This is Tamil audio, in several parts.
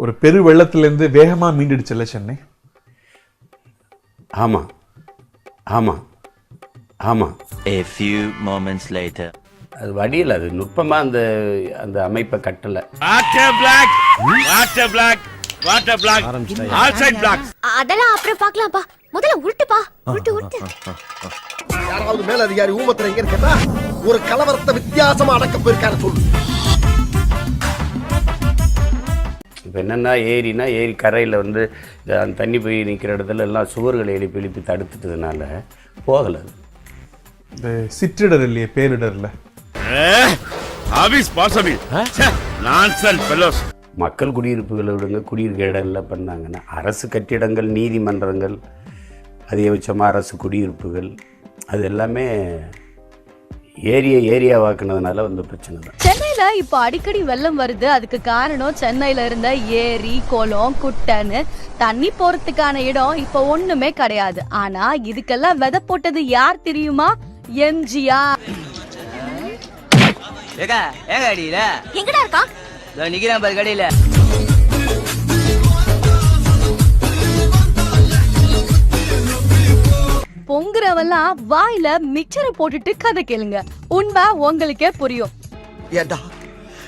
ஒரு பெரு வெள்ளத்திலிருந்து வேகமா மீண்டுடுச்சுல்ல சென்னை? ஆமாம் ஆமாம் ஆமாம் A few moments later. அது வடியில் அது நுட்பமாக அந்த அந்த அமைப்பை கட்டலை. Water block water block water block all side block அதெல்லாம் அப்புறம் பார்க்கலாம்ப்பா. முதல்ல உருட்டுப்பா உருட்டு உருட்டு. யாராவது மேல அதிகாரி ஊமத்துல எங்க கேட்டா ஒரு கலவரத்தை வித்தியாசமா அடக்க போயிருக்காரு சொல்லு. இப்போ என்னென்னா ஏரினா ஏரி கரையில் வந்து இந்த அந்த தண்ணி போய் நிற்கிற இடத்துல எல்லாம் சுவர்களை எழுப்பி எழுப்பி தடுத்துட்டதுனால போகலை அது. இந்த சிற்றிடர் இல்லையே பேரிடர்ல ஆபீஸ் பாசபி நான்சன் ஃபெலோஸ் மக்கள் குடியிருப்புகளை விடுங்க குடியிருக்க இடம்ல பண்ணாங்கன்னா அரசு கட்டிடங்கள் நீதிமன்றங்கள் அதிகபட்சமாக அரசு குடியிருப்புகள் அது எல்லாமே ஏரியா ஏரியாவாக்குனதுனால வந்த பிரச்சனை தான் சென்னையில இப்போ அடிக்கடி வெள்ளம் வருது. அதுக்கு காரணம் சென்னையில இருந்த ஏரி குளம் குட்டைன்னு தண்ணி போறதுக்கான இடம் இப்போ ஒண்ணுமே கிடையாது. ஆனா இதுக்கெல்லாம் விதை போட்டது யார் தெரியுமா? எம்ஜிஆர். ஏக்கா ஏங்க அடியில? எங்கடா இருக்கா? நிக்கிறேன் பாரு கடையில. பொங்குறவெல்லாம் வாயில மிக்சரை போட்டுட்டு கதை கேளுங்க. உண்மை உங்களுக்கே புரியும். ஏண்டா?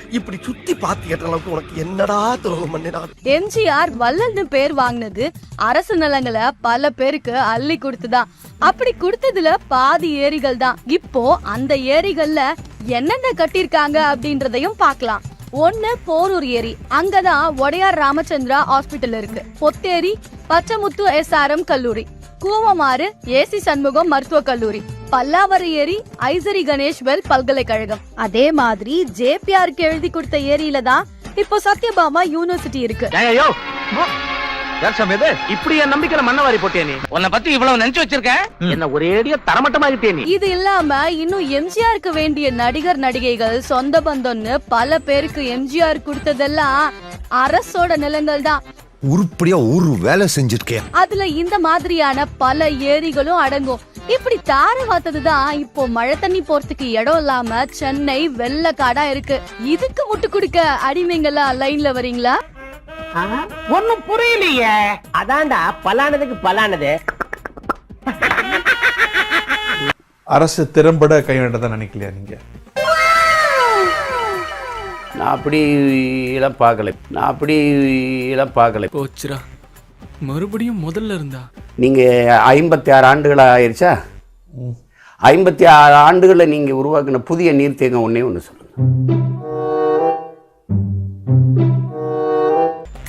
இப்படி சுத்தி பாத்து அளவுக்கு உனக்கு என்னடா துரோகம் பண்ணினா? எம்ஜிஆர் வல்லன்னு பேர் வாங்கினது அரசு நலங்களை பல பேருக்கு அள்ளி கொடுத்துதான். அப்படி கொடுத்ததுல பாதி ஏரிகள் தான். இப்போ அந்த ஏரிகள்ல என்னென்ன கட்டியிருக்காங்க அப்படின்றதையும் பார்க்கலாம். ஒன்னு போரூர் ஏரி. அங்கதான் ஒடையார் ராமச்சந்திரா ஹாஸ்பிட்டல் இருக்கு. பொத்தேரி பச்சமுத்து எஸ்ஆர்எம் கல்லூரி. கூவமாறு ஏசி சண்முகம் மருத்துவக் கல்லூரி. பல்லாவரம் ஏரி ஐசரி கணேஷ்வெல் பல்கலைக்கழகம். அதே மாதிரி ஜேபிஆருக்கு எழுதி கொடுத்த ஏரியில தான் இப்போ சத்யபாமா யூனிவர்சிட்டி இருக்கு. ஐயோ! இது இப்படி என் நம்பிக்கையில மண்ணவாரி போட்டே நீ. உன்னை பத்தி இவ்வளவு நினைச்சு வச்சிருக்கேன் என்ன ஒரேடியா தரமட்டமாகிட்டே நீ. இது இல்லாம இன்னும் எம்ஜிஆருக்கு வேண்டிய நடிகர் நடிகைகள் சொந்த பந்தம்னு பல பேருக்கு எம்ஜிஆர் கொடுத்ததெல்லாம் அரசோட நிலங்கள் தான் உருப்படியா ஒரு வேலை செஞ்சிருக்கேன். அதுல இந்த மாதிரியான பல ஏரிகளும் அடங்கும். இப்படி தார வாத்ததுதான் இப்போ மழை தண்ணி போறதுக்கு இடம் இல்லாம சென்னை வெள்ளக்காடா இருக்கு. இதுக்கு முட்டு கொடுக்க அடிமைங்களா லைன்ல வரீங்களா? ஒண்ணும் புரியலையே. அதான்டா பலானதுக்கு பலானது. அரசு திறம்பட கையாண்டதை நினைக்கலையா நீங்க? நான் அப்படி எல்லாம் பார்க்கல. நான் அப்படி எல்லாம் பார்க்கல. போச்சுரா மறுபடியும் முதல்ல இருந்தா? நீங்கள் ஐம்பத்தி ஆறு ஆண்டுகள் ஆயிடுச்சா ஐம்பத்தி ஆறு ஆண்டுகளில் நீங்கள் உருவாக்கின புதிய நீர்த்தேக்கம் ஒன்றே ஒன்று சொல்லுங்கள்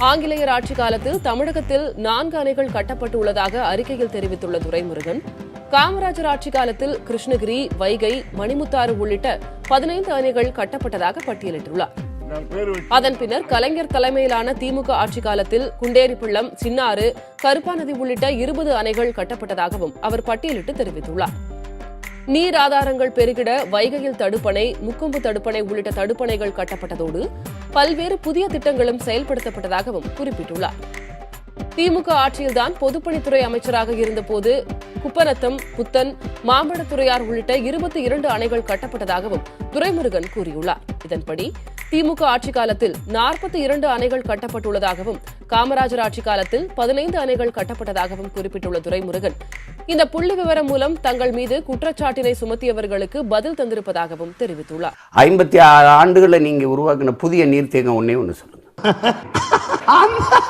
ஆங்கிலேயர் ஆட்சி காலத்தில் தமிழகத்தில் நான்கு அணைகள் கட்டப்பட்டுள்ளதாக அறிக்கையில் தெரிவித்துள்ள துரைமுருகன் காமராஜர் ஆட்சி காலத்தில் கிருஷ்ணகிரி வைகை மணிமுத்தாறு உள்ளிட்ட பதினைந்து அணைகள் கட்டப்பட்டதாக பட்டியலிட்டுள்ளார். அதன் பின்னர் கலைஞர் தலைமையிலான திமுக ஆட்சி காலத்தில் குண்டேரிப்பள்ளம் சின்னாறு கருப்பாநதி உள்ளிட்ட இருபது அணைகள் கட்டப்பட்டதாகவும் அவர் பட்டியலிட்டு தெரிவித்துள்ளார். நீர் ஆதாரங்கள் பெருகிட வைகையில் தடுப்பணை முக்கொம்பு தடுப்பணை உள்ளிட்ட தடுப்பணைகள் கட்டப்பட்டதோடு பல்வேறு புதிய திட்டங்களும் செயல்படுத்தப்பட்டதாகவும் குறிப்பிட்டுள்ளார். திமுக ஆட்சியில்தான் பொதுப்பணித்துறை அமைச்சராக இருந்தபோது குப்பநத்தம் புத்தன் மாம்பழத்துறையார் உள்ளிட்ட இருபத்தி இரண்டு அணைகள் கட்டப்பட்டதாகவும் துரைமுருகன் கூறியுள்ளார். இதன்படி திமுக ஆட்சி காலத்தில் நாற்பத்தி இரண்டு அணைகள் கட்டப்பட்டுள்ளதாகவும் காமராஜர் ஆட்சி காலத்தில் பதினைந்து அணைகள் கட்டப்பட்டதாகவும் குறிப்பிட்டுள்ள துரைமுருகன் இந்த புள்ளி விவரம் மூலம் தங்கள் மீது குற்றச்சாட்டினை சுமத்தியவர்களுக்கு பதில் தந்திருப்பதாகவும் தெரிவித்துள்ளார். ஐம்பத்தி ஆறு ஆண்டுகளில் நீங்கள் உருவாக்கின புதிய நீர்த்தேக்கம் ஒன்றே ஒன்று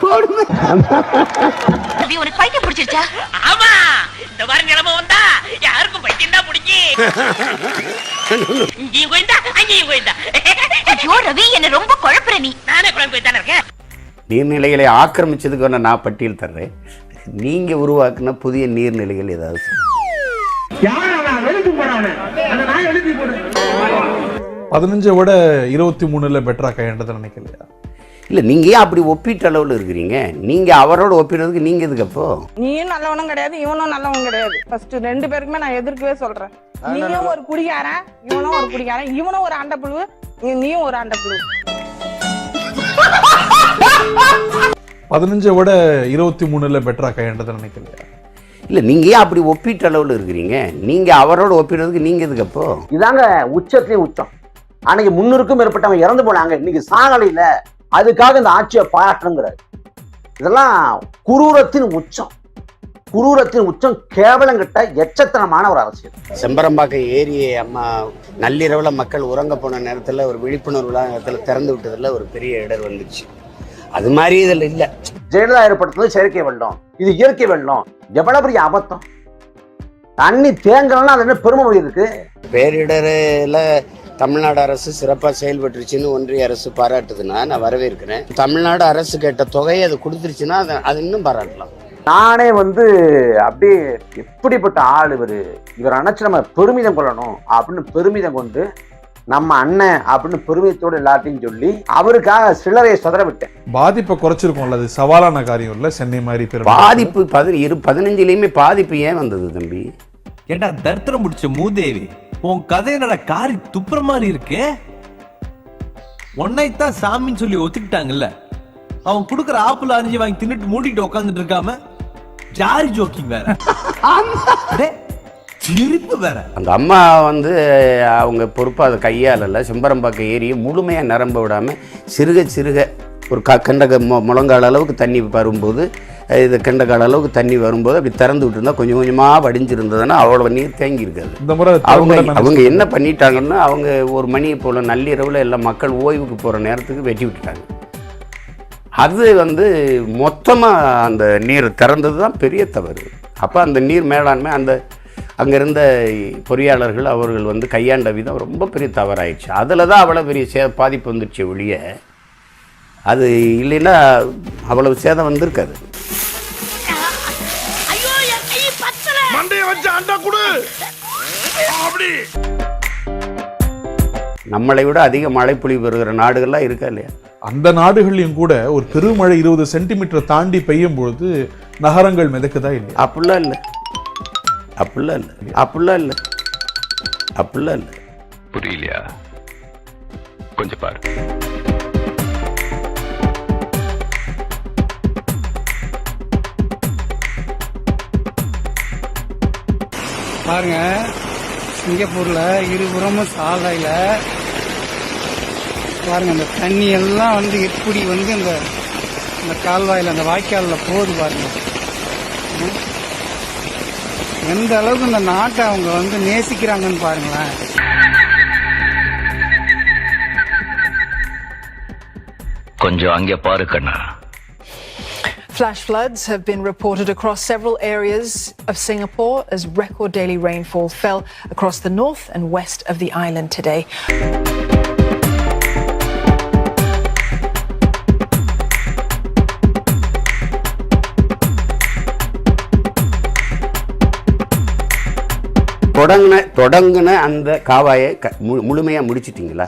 சொல்லுங்கள் ரவி உனக்கு பைத்தியம் பிடிச்சிருச்சா? ஆமா. இந்த மாதிரி நிலைமை வந்தா யாருக்கும் பைத்தியம் தான் பிடிச்சி இங்கேயும் கோயந்தா அங்கேயும் கோயந்தா ஐயோ ரவி என்ன ரொம்ப குழப்புற நீ. நானே குழம்பு தானே இருக்கேன். நீர்நிலைகளை ஆக்கிரமிச்சதுக்கு வேணா நான் பட்டியல் தர்றேன். நீங்கள் உருவாக்கின புதிய நீர்நிலைகள் ஏதாவது பதினஞ்சை விட இருபத்தி மூணுல பெட்டரா கையாண்டதை நினைக்கலையா? இல்லை நீங்கள் ஏன் அப்படி ஒப்பீட்டு அளவில் இருக்கிறீங்க? நீங்கள் அவரோட ஒப்பிடுறதுக்கு நீங்கள் எதுக்கு அப்போ? நீயும் நல்லவனும் கிடையாது இவனும் நல்லவன் கிடையாது. ஃபர்ஸ்ட் ரெண்டு பேருக்குமே நான் எதிர்க்கவே சொல்றேன். நீயும் ஒரு குடிகாரன் இவனும் ஒரு குடிகாரன் இவனும் ஒரு அண்டப்புழு நீ- நீயும் ஒரு அண்டப்புழு பதினஞ்சை விட இருபத்தி மூணுல பெட்டரா கையாண்டதை நினைக்கலையா இல்லை நீங்கள் ஏன் அப்படி ஒப்பீட்டு அளவில் இருக்கிறீங்க? நீங்கள் அவரோட ஒப்பிடுறதுக்கு நீங்கள் எதுக்கு அப்போ? இதாங்க உச்சத்திலே உச்சம். அன்னைக்கு முன்னூறுக்கும் மேற்பட்டவங்க இறந்து போனாங்க. இன்னைக்கு சாகலையில அதுக்காக இந்த ஆட்சியை பாராட்டணுங்கிறாரு. இதெல்லாம் குரூரத்தின் உச்சம். குரூரத்தின் உச்சம் கேவலங்கிட்ட எச்சத்தனமான ஒரு அரசியல். செம்பரம்பாக்கம் ஏரியை அம்மா நள்ளிரவில் மக்கள் உறங்க போன நேரத்தில் ஒரு விழிப்புணர்வு நேரத்தில் திறந்து விட்டதில் ஒரு பெரிய இடர் வந்துச்சு. அது மாதிரி இதில் இல்லை. ஜெயலலிதா ஏற்படுத்தினது செயற்கை வெள்ளம். இது இயற்கை வெள்ளம். எவ்வளவு பெரிய அபத்தம் தண்ணி தேங்கலன்னா அது என்ன பெருமை இருக்கு? பேரிடரில் தமிழ்நாடு அரசு சிறப்பாக செயல்பட்டுருச்சுன்னு ஒன்றிய அரசு பாராட்டுதுன்னா நான் வரவேற்கிறேன். தமிழ்நாடு அரசு கேட்ட தொகையை அது கொடுத்துருச்சுன்னா அதை அது இன்னும் பாராட்டலாம். நானே வந்து அப்படியே எப்படிப்பட்ட ஆள் இவர்? இவர் அணைச்சு நம்ம பெருமிதம் கொள்ளணும் அப்படின்னு பெருமிதம் கொண்டு நம்ம அண்ணன் அப்படின்னு பெருமிதத்தோடு எல்லாத்தையும் சொல்லி அவருக்காக சிலரையை சொதற விட்டேன். பாதிப்பை குறைச்சிருக்கோம்ல அது சவாலான காரியம் இல்ல? சென்னை மாதிரி பெரும் பாதிப்பு பதி இரு பதினஞ்சுலேயுமே பாதிப்பு ஏன் வந்தது தம்பி? ஏண்டா தரித்திரம் முடிச்ச மூதேவி? உன் கதை என்னடா காரி துப்புற மாதிரி இருக்கு? உன்னைத்தான் சாமின்னு சொல்லி ஒத்துக்கிட்டாங்கல்ல. அவன் கொடுக்குற ஆப்பிள் அரிஞ்சு வாங்கி தின்னுட்டு மூடிட்டு உட்காந்துட்டு இருக்காம ஜாரி ஜோக்கிங் வேற. அடே, சிரிப்பு வேற. அந்த அம்மா வந்து அவங்க பொறுப்பாக அதை கையாளல செம்பரம்பாக்கம் ஏரியை முழுமையாக நிரம்ப விடாமல் சிறுக சிறுக ஒரு க கண்டக மு முழங்கால அளவுக்கு தண்ணி வரும்போது இது கண்டகால அளவுக்கு தண்ணி வரும்போது அப்படி திறந்து விட்டுருந்தா கொஞ்சம் கொஞ்சமாக வடிஞ்சிருந்ததுன்னா அவ்வளோ நீர் தேங்கி இருக்காது இந்த முறை அவங்க அவங்க என்ன பண்ணிட்டாங்கன்னா அவங்க ஒரு மணியை போல் நள்ளிரவில் எல்லா மக்கள் ஓய்வுக்கு போகிற நேரத்துக்கு வெட்டி விட்டுட்டாங்க. அது வந்து மொத்தமாக அந்த நீர் திறந்தது தான் பெரிய தவறு. அப்போ அந்த நீர் மேலாண்மை அந்த அங்கே இருந்த பொறியாளர்கள் அவர்கள் வந்து கையாண்ட விதம் ரொம்ப பெரிய தவறாயிடுச்சு. அதில் தான் அவ்வளோ பெரிய சே பாதிப்பு வந்துடுச்சு ஒழிய. அது இல்லைன்னா அவ்வளவு சேதம் வந்திருக்காது. அண்டா குடு. அப்படி. நம்மளை விட அதிக மழைப்பொழிவு பெறுகிற நாடுகள்லாம் இருக்கா இல்லையா? அந்த நாடுகள்லயும் கூட ஒரு பெருமழை இருபது சென்டிமீட்டர் தாண்டி பெய்யும் பொழுது நகரங்கள் மிதக்குதா இல்லையா? அப்படிலாம் இல்லை. அப்படிலாம் இல்லை. அப்படிலாம் இல்லை. அப்படிலாம் இல்லை. புரியலையா? கொஞ்சம் பாரு. பாருங்க. சிங்கப்பூர்ல இருபுறமும் சாலையில பாருங்க அந்த தண்ணி எல்லாம் வந்து எப்படி வந்து அந்த அந்த கால்வாயில் அந்த வாய்க்காலில் போகுது பாருங்க. எந்த அளவுக்கு இந்த நாட்டை அவங்க வந்து நேசிக்கிறாங்கன்னு பாருங்களேன். கொஞ்சம் அங்கே பாரு கண்ணா. Flash floods have been reported across several areas of Singapore as record daily rainfall fell across the north and west of the island today. தொடங்கின தொடங்கின அந்த காவாயை முழுமையாக முடிச்சிட்டிங்களா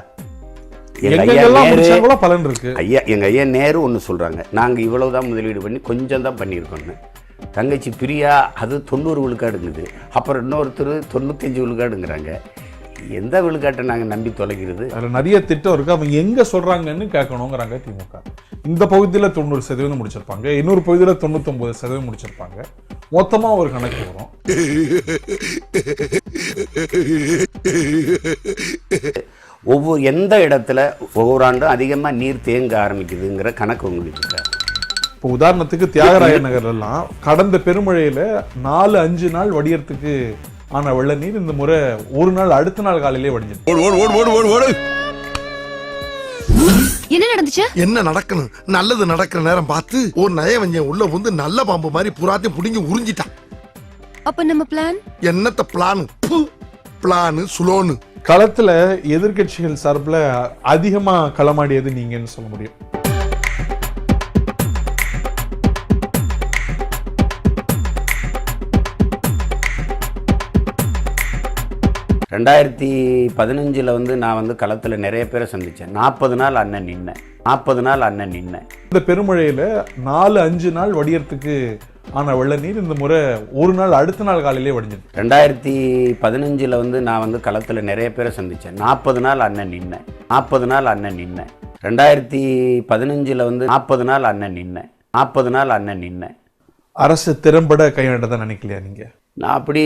எங்கெல்லாம் பலன் இருக்கு. ஐயா எங்க ஐயா நேரு ஒன்று சொல்றாங்க. நாங்க இவ்வளவுதான் முதலீடு பண்ணி கொஞ்சம் தான் பண்ணியிருக்கோம்னு. தங்கச்சி பிரியா அது தொண்ணூறு விழுக்காடுங்குது அப்புறம் இன்னொருத்தர் தொண்ணூத்தஞ்சு விழுக்காடுங்கிறாங்க. எந்த விழுக்காட்டை நாங்கள் நம்பி தொலைக்கிறது அதுல நிறைய திட்டம் இருக்கு. அவங்க எங்க சொல்றாங்கன்னு கேட்கணுங்கிறாங்க திமுக. இந்த பகுதியில தொண்ணூறு சதவீதம் முடிச்சிருப்பாங்க. இன்னொரு பகுதியில தொண்ணூத்தொன்பது சதவீதம் முடிச்சிருப்பாங்க. மொத்தமா ஒரு கணக்கு வரும். ஒவ்வொரு எந்த இடத்துல ஒவ்வொரு ஆண்டும் அதிகமாக நீர் தேங்க ஆரம்பிக்குதுங்கிற கணக்கு உங்களுக்கு இருக்கா? இப்போ உதாரணத்துக்கு தியாகராய நகர்ல எல்லாம் கடந்த பெருமழையில நாலு அஞ்சு நாள் வடியறதுக்கு ஆன வெள்ள நீர் இந்த முறை ஒரு நாள் அடுத்த நாள் காலையிலே வடிஞ்சிருக்கு ஓடு ஓடு ஓடு ஓடு ஓடு ஓடு. என்ன நடந்துச்சு? என்ன நடக்கணும்? நல்லது நடக்கிற நேரம் பார்த்து ஒரு நயவஞ்சன் உள்ள வந்து நல்ல பாம்பு மாதிரி புறாத்தையும் புடுங்கி உறிஞ்சிட்டான். அப்ப நம்ம பிளான் என்னத்த பிளானு பிளானு சுலோனு களத்துல எதிர்க்கட்சிகள் சார்பில் அதிகமா களமாடியது நீங்கன்னு சொல்ல முடியும். ரெண்டாயிரத்தி பதினஞ்சில் வந்து நான் வந்து களத்தில் நிறைய பேரை சந்தித்தேன் நாற்பது நாள் அண்ணன் நின்னேன். நாற்பது நாள் அண்ணன் நின்னேன். இந்த பெருமழையில நாலு அஞ்சு நாள் வடியறதுக்கு ஆன வெள்ள நீர் இந்த முறை ஒரு நாள் அடுத்த நாள் காலையிலே வடிஞ்சிருக்கு ரெண்டாயிரத்தி பதினஞ்சில் வந்து நான் வந்து களத்தில் நிறைய பேரை சந்தித்தேன் நாற்பது நாள் அண்ணன் நின்னேன். நாற்பது நாள் அண்ணன் நின்னேன். ரெண்டாயிரத்தி பதினஞ்சில் வந்து நாற்பது நாள் அண்ணன் நின்னேன். நாற்பது நாள் அண்ணன் நின்னேன். அரசு திறம்பட கையாண்டதை நினைக்கலையா நீங்க? நான் அப்படி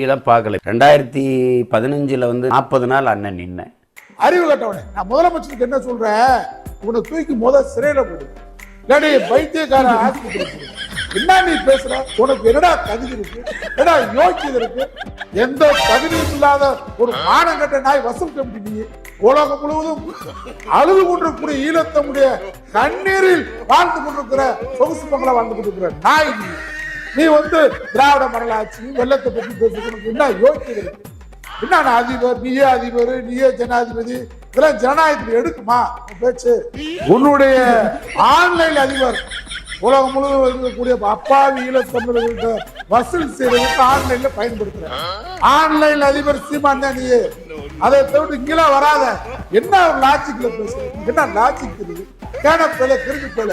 எல்லாம் பார்க்கல. ரெண்டாயிரத்தி பதினஞ்சில் வந்து நாற்பது நாள் அண்ணன் நின்னேன். அறிவு கட்டவனே நான் முதலமைச்சருக்கு என்ன சொல்றேன்? உன்னை தூக்கி முத சிறையில போடு. இல்லாடி பைத்தியக்கார ஆஸ்பத்திரி. என்ன நீ பேசுற? உனக்கு என்னடா தகுதி இருக்கு? என்னடா யோக்கியது இருக்கு? எந்த தகுதியும் இல்லாத ஒரு மானம் கட்ட நாய் வசூல் கமிட்டி உலகம் முழுவதும் அழுது கொண்டிருக்கிற ஈழத்தமுடைய கண்ணீரில் வாழ்ந்து கொண்டிருக்கிற சொகுசு பங்களா வாழ்ந்து கொண்டிருக்கிற நாய் நீ. நீ வந்து திராவிட மரலாட்சி வெள்ளத்தை பற்றி பேசுறதுக்கு என்ன யோக்கியது இருக்கு? என்ன அதிபர்? நீயே அதிபர்? நீயே ஜனாதிபதி? இதெல்லாம் ஜனநாயகத்தில் எடுக்குமா? பேச்சு. உன்னுடைய ஆன்லைன் அதிபர் உலகம் முழுவதும் இருக்கக்கூடிய அப்பாவி ஈழத்தமிழர்கள்ட்ட வசூல் செய்யறதுக்கு ஆன்லைன்ல பயன்படுத்துறேன். ஆன்லைன் அதிபர் சீமான் தான் அதை தவிர்த்து இங்கெல்லாம் வராத. என்ன ஒரு லாஜிக்ல பேசுறேன் என்ன லாஜிக் இருக்கு கேன பேல கிறுக்கு பேல.